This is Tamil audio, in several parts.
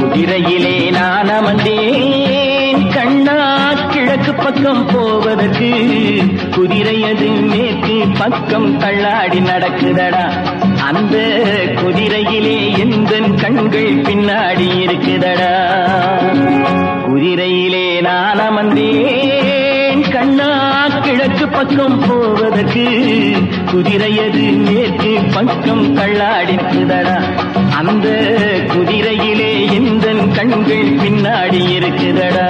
குதிரையிலே நான் அமர்ந்தேன். கண்ணா கிழக்கு பக்கம் போவதற்கு குதிரையது மேற்கு பக்கம் தள்ளாடி நடக்குதடா. அந்த குதிரையிலே எந்த கண்கள் பின்னாடி இருக்குதடா. குதிரையிலே நான் அமர்ந்தேன். கண்ணா கிழக்கு பக்கம் போவதற்கு குதிரையது மேற்கு பக்கம் தள்ளாடிக்குதடா அந்த குதிரையிலே இந்த கண்கள் பின்னாடி இருக்குதடா.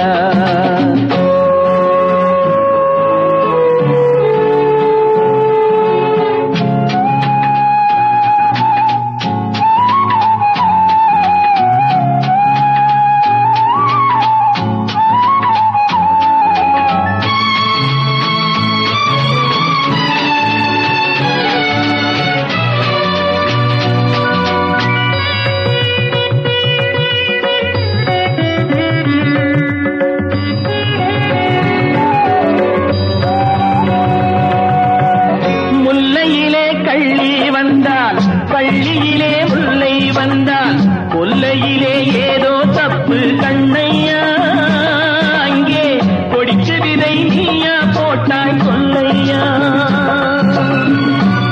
பள்ளியிலே முல்லை வந்தால் கொல்லையிலே ஏதோ தப்பு கண்ணையா? அங்கே கொடிச்சு விதை நீயா போட்டாய் கொல்லையா?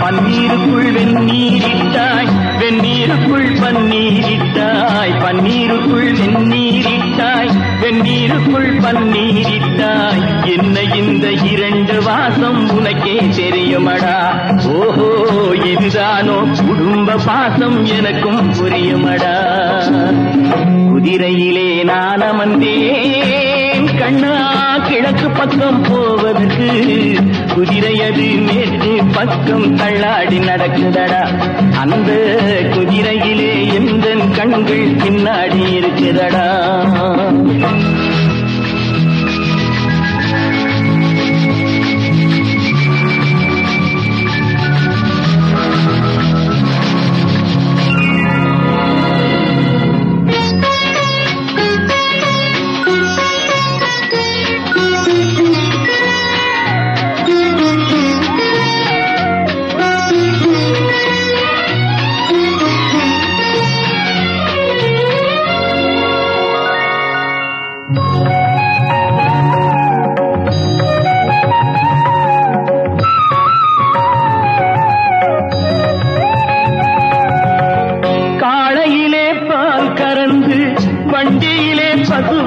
பன்னீருக்குள் வெந்நீரிட்டாய் வெந்நீருக்குள் பன்னீரிட்டாய் பன்னீருக்குள் வெந்நீர் கண்ணீருக்குள் பன்னீரிட்டாய் என்ன இந்த இரண்டு வாசம்? உனக்கே தெரியுமடா. ஓஹோ இதுதானோ குடும்ப பாசம் எனக்கும் புரியுமடா. குதிரையிலே நான் அமர்ந்தேன். கண்ணா கிழக்கு பக்கம் போவதற்கு. குதிரையது மேற்கு பக்கம் தள்ளாடி நடக்குதடா. அந்த குதிரையிலே எந்த கண்கள் பின்னாடி இருக்குதடா.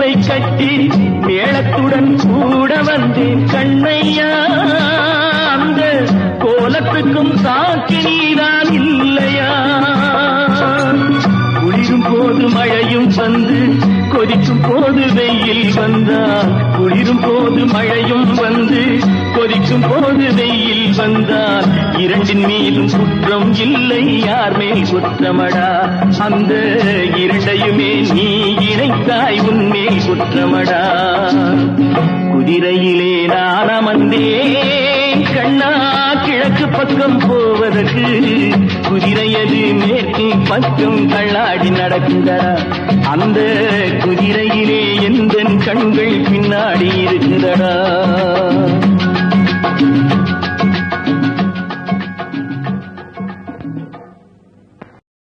பசுவை கட்டி மேளத்துடன் கூட வந்தேன் கண்ணையா? அந்த கோலத்துக்கும் சாக்கி நீதான் இல்லையா? குளிரும் போது மழையும் வந்து கொதிக்கும் போது வெயில் வந்தால் குளிரும் போது மழையும் வந்து கொதிக்கும் போது வெயில் வந்தால் இரண்டின் மீதும் குற்றம் இல்லை யார் மேல் குற்றமடா? அந்த இரண்டையுமே நீ இணைத்தாய் உன்மேல் குற்றமடா. குதிரையிலே நான் அமர்ந்தேன் கண்ணா கிழக்கு பக்கம் போ போவதற்கு குதிரையது மேற்கு பக்கம் தள்ளாடி நடக்குதா அந்த குதிரையிலே எந்த கண்கள் பின்னாடி இருக்குதடா.